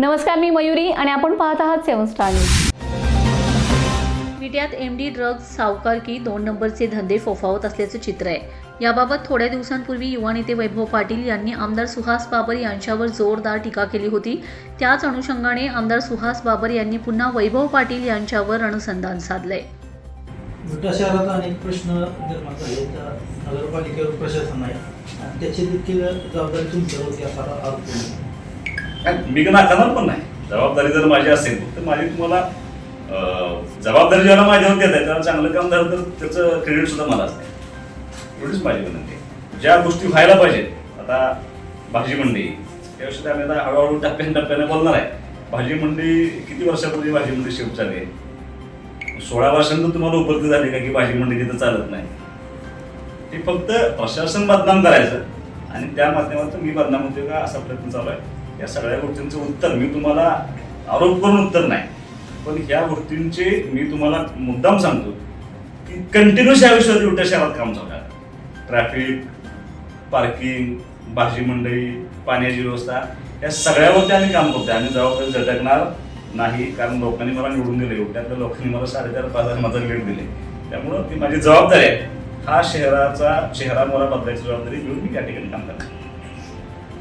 नमस्कार मी मयुरी आणि आपण पाहत आहात सेवन स्टार न्यूज. विट्यात एम डी ड्रग्ज सावकारकी दोन नंबरचे धंदे फोफावत असल्याचं चित्र आहे. याबाबत थोड्या दिवसांपूर्वी युवा नेते वैभव पाटील यांनी आमदार सुहास बाबर यांच्यावर जोरदार टीका केली होती. त्याच अनुषंगाने आमदार सुहास बाबर यांनी पुन्हा वैभव पाटील यांच्यावर अनुसंधान साधलंय. विटा शहरात अनेक प्रश्न निर्माण झाले नगरपालिकेवर प्रशासन आहे. आणि त्याची देखील जबाबदारी तुमच्यावरती असा मी नाकारणार पण नाही. जबाबदारी जर माझी असेल तर माझी तुम्हाला जबाबदारी ज्याला माझ्यावर देत आहे त्याला चांगलं काम झालं तर त्याचं क्रेडिट सुद्धा मला असते. एवढीच माझी विनंती आहे. ज्या गोष्टी व्हायला पाहिजेत आता भाजी मंडी त्याविषयी आम्ही आता हळूहळू टप्प्यान टप्प्याने बोलणार आहे. भाजी मंडी किती वर्षापूर्वी भाजी मंडी शिफ्ट झाली आहे? सोळा वर्षांतर तुम्हाला उपलब्ध झाली का की भाजी मंडी तिथं चालत नाही? ते फक्त प्रशासन बदनाम करायचं आणि त्या माध्यमातून मी बदनाम होते का असा प्रयत्न चालू आहे. या सगळ्या गोष्टींचं उत्तर मी तुम्हाला आरोप करून उत्तर नाही. पण ह्या गोष्टींचे मी तुम्हाला मुद्दाम सांगतो की कंटिन्युअस या विषयावर शहरात काम चालू आहे. ट्रॅफिक पार्किंग भाजी मंडई पाण्याची व्यवस्था या सगळ्यावरती आम्ही काम करतोय. आम्ही जबाबदारी झटकणार नाही कारण लोकांनी मला निवडून दिले त्यातल्या लोकांनी मला साडेचार पाच हजार माझा लीड दिले त्यामुळं ती माझी जबाबदारी आहे. हा शहराचा शहरात मला बदलायची जबाबदारी घेऊन मी त्या ठिकाणी काम करतो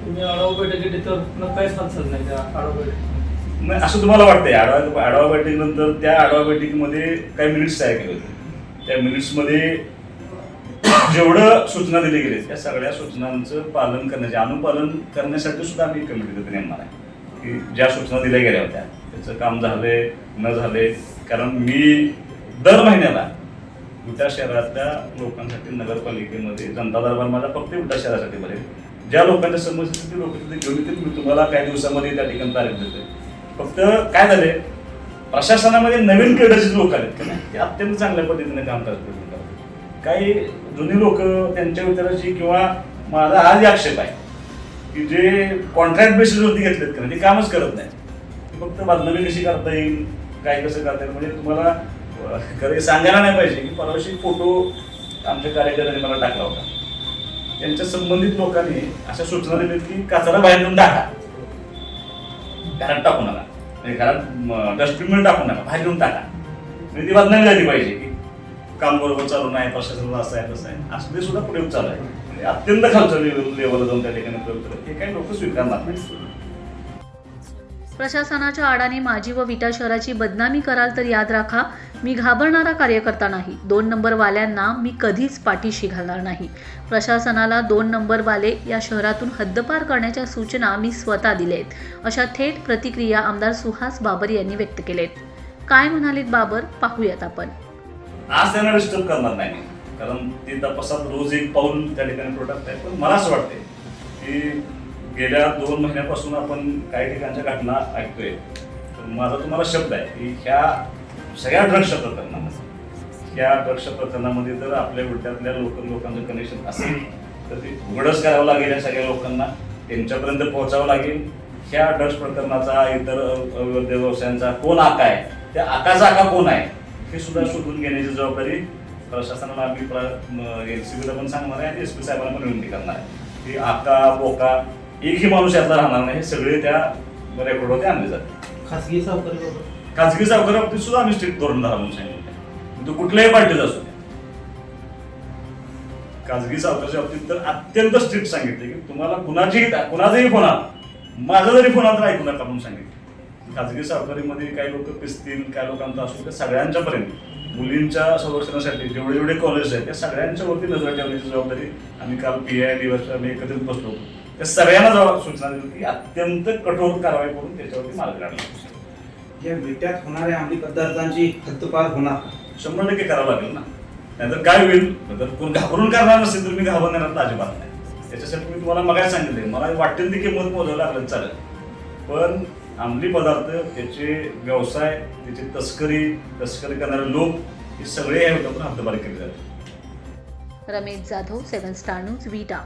तुम्ही आढावा बैठकीत तर पुन्हा काहीच हालचाल नाही त्या आढावा बैठकीत. नाही असं तुम्हाला वाटतंय आढावा आढावा बैठकीनंतर त्या आढावा बैठकीमध्ये काही मिनिट्स तयार केले होते. त्या मिनिट्समध्ये जेवढं सूचना दिली गेली त्या सगळ्या सूचनांचं पालन करण्याचे अनुपालन करण्यासाठी सुद्धा आम्ही कमिटी नेमणार आहे. की ज्या सूचना दिल्या गेल्या होत्या त्याचं काम झाले न झाले. कारण मी दर महिन्याला उटा शहरातल्या लोकांसाठी नगरपालिकेमध्ये जनता दरबार माझा फक्त उद्या शहरासाठी भरेल. ज्या लोकांच्या समस्या ते लोक तिथे घेऊन येतील. मी तुम्हाला काही दिवसामध्ये त्या ठिकाणी तारीख देते फक्त काय झाले प्रशासनामध्ये नवीन क्रीडाचे लोक आहेत ते अत्यंत चांगल्या पद्धतीने काम करतात. काही जुनी लोक त्यांच्या विचाराची किंवा माझा हाच आक्षेप आहे की जे कॉन्ट्रॅक्ट बेसिसवरती घेतलेत का ते कामच करत नाही फक्त बदनामी कशी करता येईल काय कसं करता येईल म्हणजे तुम्हाला खरं सांगायला नाही पाहिजे की परवाशी फोटो आमच्या कार्यकर्त्यांनी मला टाकला होता. यांच्या संबंधित लोकांनी अशा सूचना दिल्या की कचरा बाहेर नेऊन टाका. घरात टाकू नका. म्हणजे घरात डस्टबिन टाकू नका. बाहेर नेऊन टाका. म्हणजे ती बदनामी झाली पाहिजे की काम बरोबर चालू नाही प्रशासनाला असं आहे तसं आहे. असं ते सुद्धा प्रयोग चालू आहे. म्हणजे अत्यंत खालच्या लेवलला जाऊन त्या ठिकाणी प्रयोग करत. हे काही लोक स्वीकारणार नाही प्रशासनाच्या आडाने माझी व विटा शहराची बदनामी कराल तर याद राखा. मी घाबरणारा कार्यकर्ता नाही. दोन नंबरवाल्यांना मी कधीच पाठीशी घालणार नाही. प्रशासनाला दोन नंबरवाले या शहरातून हद्दपार करण्याच्या सूचना मी स्वतः दिलेत. अशा थेट प्रतिक्रिया आमदार सुहास बाबर यांनी व्यक्त केलेत. काय म्हणालेत बाबर? पाहूयात आपण. आज त्यांना डिस्टर्ब करणार नाही कारण ते तपासात रोज एक पाऊल त्या ठिकाणी प्रोडक्ट आहे. पण मला असं वाटते की गेल्या दोन महिन्यापासून आपण काही ठिकाणच्या घटना ऐकतोय. माझा तुम्हाला शब्द आहे की ह्या सगळ्या ड्रग्स प्रकरणामध्ये ह्या ड्रग्स प्रकरणामध्ये जर आपल्या उलट्यातल्या लोक लोकांचं कनेक्शन असेल तर ते उघडच करावं लागेल या सगळ्या लोकांना. त्यांच्यापर्यंत पोहोचावं लागेल. ह्या ड्रग्स प्रकरणाचा इतर अवैध व्यवसायांचा कोण आका आहे? त्या आकाचा आका कोण आहे? हे सुद्धा शोधून घेण्याची जबाबदारी प्रशासनाला आम्ही एल सी बीला पण सांगणार आहे आणि एस पी साहेबांना पण विनंती करणार आहे. की आका बोका एकही माणूस यातला राहणार नाही. हे सगळे त्या रेकॉर्डवरती आणले जाते खासगी सावकारी खाजगी सावकारा बाबतीत सुद्धा आम्ही स्ट्रिक्ट धोरण धरा म्हणून सांगितलं तो कुठल्याही पार्टीचा असू द्या. खाजगी सावकाराच्या बाबतीत तर अत्यंत स्ट्रिक्ट सांगितले की तुम्हाला कुणाचीही कुणाचाही फोन आला माझा जरी फोन आला तर ऐकू नका म्हणून सांगितलं खाजगी सावकारीमध्ये काही लोक पिसतील काही लोकांचा असू त्या सगळ्यांच्यापर्यंत. मुलींच्या संरक्षणासाठी जेवढे जेवढे कॉलेज आहेत त्या सगळ्यांच्या वरती नजर ठेवण्याची जबाबदारी आम्ही काल पी आय डी आम्ही एकत्रित बसलो होतो. त्या सगळ्यांना जबाब सूचना दिली की अत्यंत कठोर कारवाई करून त्याच्यावरती मार्ग काढला. या विट्यात होणाऱ्या अंमली पदार्थांची हद्दपार होणार. शंभर टक्के करावं लागेल ना. नाहीतर काय होईल? जर कोण घाबरून करणार नसेल तर मी घाबरणार अजिबात नाही. त्याच्यासाठी मी तुम्हाला मगाच सांगितले मला वाटेल ती किंमत मोजायला लागलं चालेल. पण अंमली पदार्थ त्याचे व्यवसाय त्याची तस्करी तस्करी करणारे लोक हे सगळे या पण हद्दबारी केले जातात Ramesh Jadhav seven star news Vita.